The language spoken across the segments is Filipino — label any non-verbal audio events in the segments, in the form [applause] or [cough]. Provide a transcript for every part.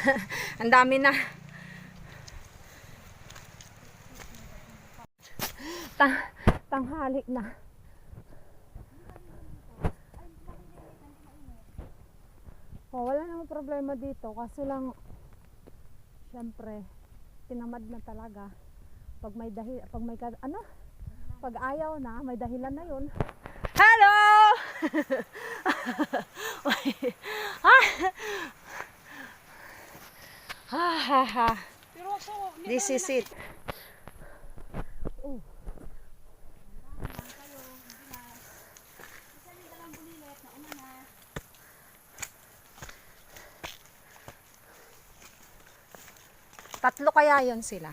[laughs] Ang dami na. Tang tanghali na. Oh, wala namang problema dito. Kaso lang, syempre, tinamad na talaga. Pag may dahil, pag may, ano? Pag ayaw na, may dahilan na yun. Hello! [laughs] ha ha ha. This is it. Oh. Tatlo kaya yon sila.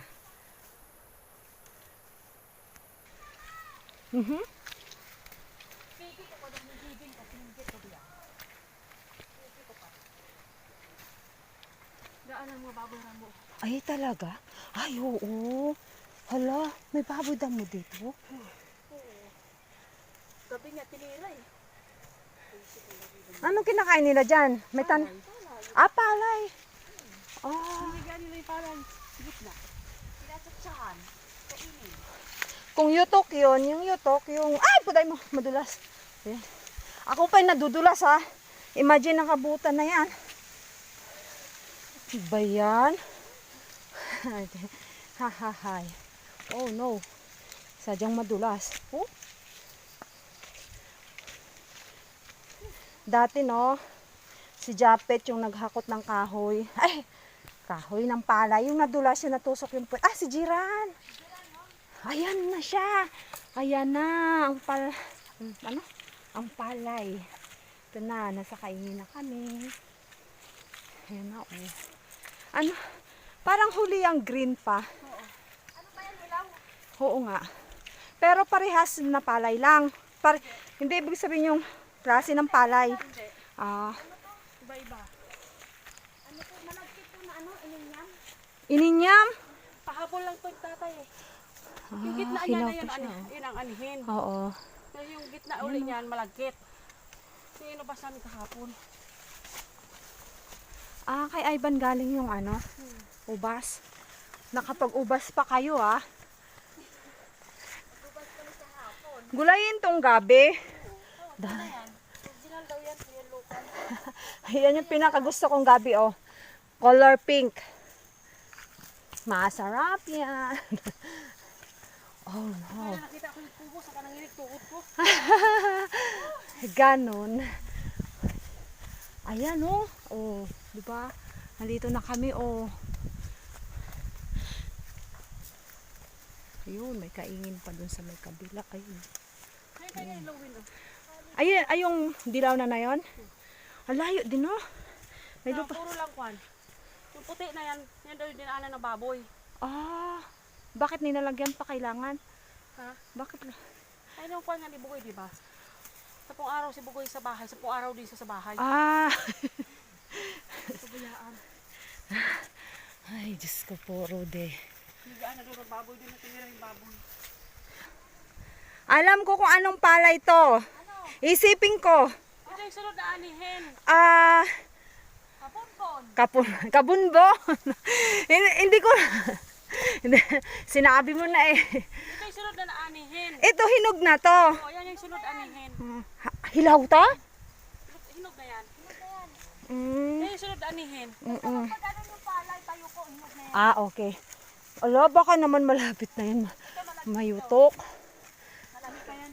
Mhm. Ang mga baboy ramo. Ay, talaga? Ay, oo. Hala, may baboy damo dito. Gabi nga tinira eh. Anong kinakain nila dyan? May tan... Ah, palay. Ah. Binigyan nila yung parang gitna. Pinatsatsahan. Kainin. Kung yutok yun, yung yutok, yung... Ay, puday mo, madulas. Ayan. Ako pa'y nadudulas ha. Imagine nakabutan na yan. Ba yan? [laughs] ha ha ha. Oh no. Sadyang madulas. Oh. Dati no, si Japet yung naghakot ng kahoy. Ay, kahoy ng palay. Yung nadulas yung natusok yung... pu- Ah, si Jiran. Ayan na siya. Ayan na. Ang pal... Ano? Ang palay. Ito na. Nasa kaingin na kami. Ayan na, oh. Ano? Parang huli ang green pa. Ano ba yan ilaw? Oo nga. Pero parehas na palay lang. Pare... Hindi ibig sabihin yung klase ng palay. Hindi. Ah, Iba-iba. Ano po, malagkit po na ano, ininyam? ininyam. Pahabol lang po yung tatay eh. Yung Ah, gitna niya na yun, ano, yun ang anihin. Oo. So, yung gitna uli niyan, malagkit. Sino ba namin kahapon? Ah, kay Ivan galing yung ano, ubas. Nakapag-ubas pa kayo ah. Gulayin tong gabi. Da- Original daw yan, yung local. Ayan yung pinakagusto kong gabi oh. Color pink. Masarap yan. [laughs] oh no. Nakita ko yung kubo, nanginig tukod ko. [laughs] Ganon. Ayan oh. Oh, di ba? Nandito na kami oh. Ayun, may kaingin pa dun sa may kabila. Ayun. Window. Ayun, ay yung dilaw na na yun? Ang layo din oh. May Na, lupa. puro lang kwan. Yung puti na yan, yan daw dinaanan ng baboy. Ah, bakit nilalagyan pa kailangan? Ha? Bakit? Ay, yung kwan nga ni Bugoy, di ba? Sa pong araw si Bugoy sa bahay, sa pong araw din siya sa bahay. Ah. [laughs] Pabayaan. Ay, Diyos ko po, Rude. Higaan na doon baboy, din na tinira yung baboy. Alam ko kung anong palay to. Isipin ko. Ito yung sunod na anihin. Ah, Kaponkon. kapun, kabunbo. [laughs] hindi, ko, [laughs] sinabi mo na eh. Ito yung sunod na anihin. Ito, hinog na to. O, yan yung sunod anihin. Hmm, Hilaw to? Hinog, hinog na yan. Hinog na yan. Mm, Yan yung sunod anihin. mm-mm. Pag ano yung palay, tayo ko, hinog na yan. Ah, okay. Ala, baka naman malapit na yun. ma- Mayutok. Malaki pa yan.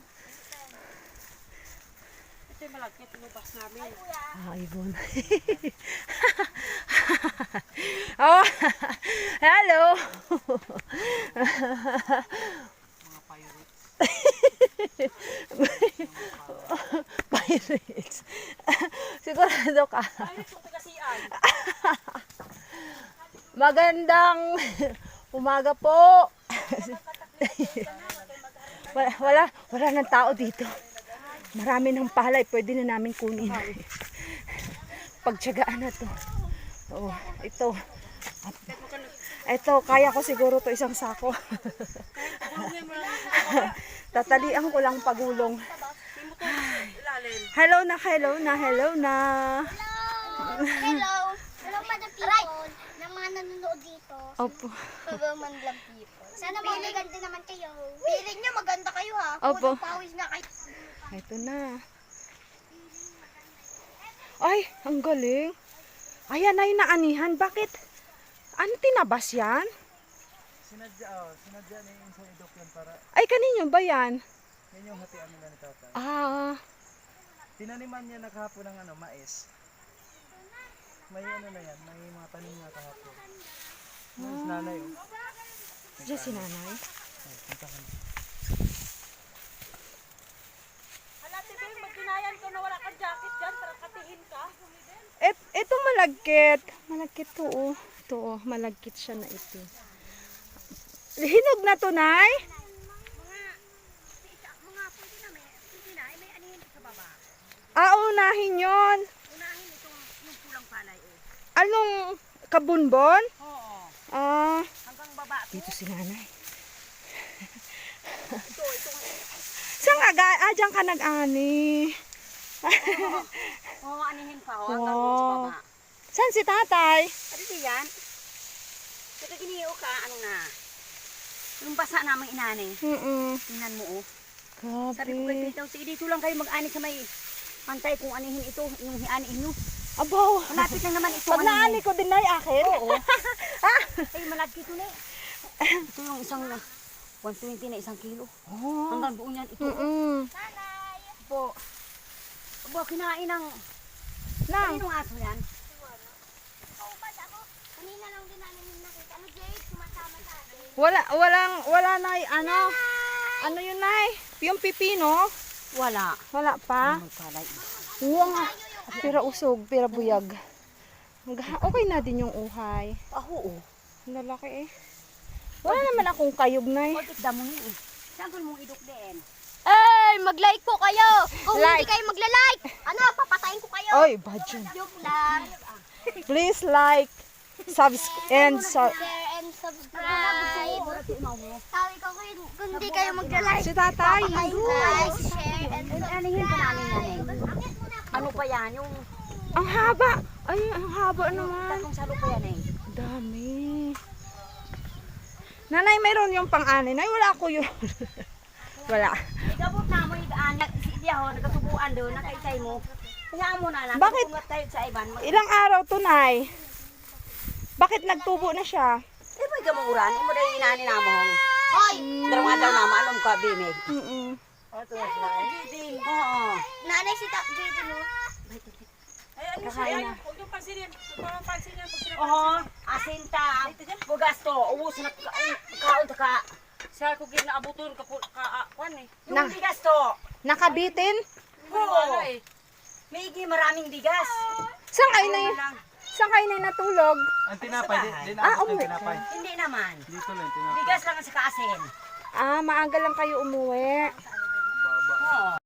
Ito yung malagkit, inubas namin. Ah, ibon. [laughs] oh, [laughs] hello. Pirates. [laughs] Sigurado ka. [laughs] Magandang umaga po. [laughs] wala, wala, wala ng tao dito. Marami ng palay, pwede na namin kunin. [laughs] Pagtsagaan na to. Oh, ito. Ito, kaya ko siguro to isang sako. Tatalian ko lang pagulong. Ilalim. Hello na, hello na, hello na. Hello. Hello, Madam People, ng mga nanonood dito. Opo. Hello, Madam People. Sana magaganda naman kayo. Piling niya maganda kayo ha. Opo. Pawis na kayo. Ito na. Ay, ang galing. Ayan na yung naanihan. Bakit? Ano tinabas yan? Sinadya, oh, sinadya na yung isang idok yan para Ay, kaninyo ba yan? yan yung hatian nila ni tatay. Ah, Tinaniman niya naghapon ng ano, mais. May ano na yan, may mga tanim na kahapon. Mais nanay oh. diyan si nanay. Ay, punta ka na. Hala, Tibing, magkinayan ko na wala kang jacket dyan, para katihin ka. Et, ito malagkit. Malagkit to, oh. Ito, oh. Malagkit siya na ito. Hinog na to, Nay? Mga pwede na may, pwede na, may anihin sa baba. Ah, unahin yon. Unahin itong yung pulang palay eh. Anong kabunbon? Oo. Ah, Hanggang baba. dito si nanay. [laughs] Saan ka? ga- Ah, dyan ka nag-ani. Oo, anihin pa. Oh, hanggang sa baba. Saan si tatay? Ano diyan? Kaya giniyo ka, ano na. Yung basa namang inani. Mm-mm. Tingnan mo oh. Grabe. Sabi ko kay Tito, sige dito lang kayo mag-ani sa may pantay kung anihin ito, yung hianihin nyo. Abaw. Malapit lang naman ito. Pag naani ko din, Nay, akin? Oo. [laughs] Ay, malagkit ito na eh. Ito yung isang 120 na isang kilo. Oh. Hanggang buo niyan ito. Mm-mm. Po. Aba, kinain ng... Nang. Anong aso yan? Kaubad ako. Kanina lang din namin nakita. Ano, Jade? Sumasama sa atin. Wala, walang, wala na, ano, ano yun, Nay? Yung pipino? Wala. Wala pa? Oo nga. Pira usog, pira buyag. Okay na din yung uhay. Aho oh. Ang lalaki eh. Wala naman akong kayog, Nay. Pagkit damo ni eh. Saan mong idok din? Ay, mag-like po kayo. Kung Like. hindi kayo magla-like, ano, papatayin ko kayo. Oy, badyo. Joke lang. Please like, subscribe, and sub... Share and subscribe. Sabi ko kung hindi kayo magla-like, Si tatay. Like, share, and eh. subscribe. Ano pa yan? Yung Ang haba. Ay, ang haba naman. tatong salo pa yan eh. Dami. Nanay, mayroon yung pang-ani. Nay, wala ko yun. [laughs] wala. Igabot na mo igaan. Si Idiyaho, nagkasubuan doon, nakaitay mo. Kaya mo na lang. Bakit? Sa iban. Mag- Ilang araw to, Nay? Bakit nagtubo na siya? Eh, may gamuran. Imo dahil inani na mo. Hoy, Darong adlaw na maalom ka, bimig. Mm-mm. Ito na. Oo. nanay si Tap Jade, no? Kakain na. Huwag yung pansinin. Huwag yung pansinin. Oo. Asinta. Bugasto. Ubus na ka- kaon ka. Sa ko ginaabuton ka po ka kwan eh. Yung bigas to. Nakabitin? Oo. May igi maraming bigas. Saan kayo na Lang. Saan kayo na natulog? Ang tinapay, di, di Ah, naabot yung umuwi tinapay. Hindi naman. Dito lang, tinapay. Bigas lang sa kaasin. Ah, maaga lang kayo umuwi. Baba. Oo.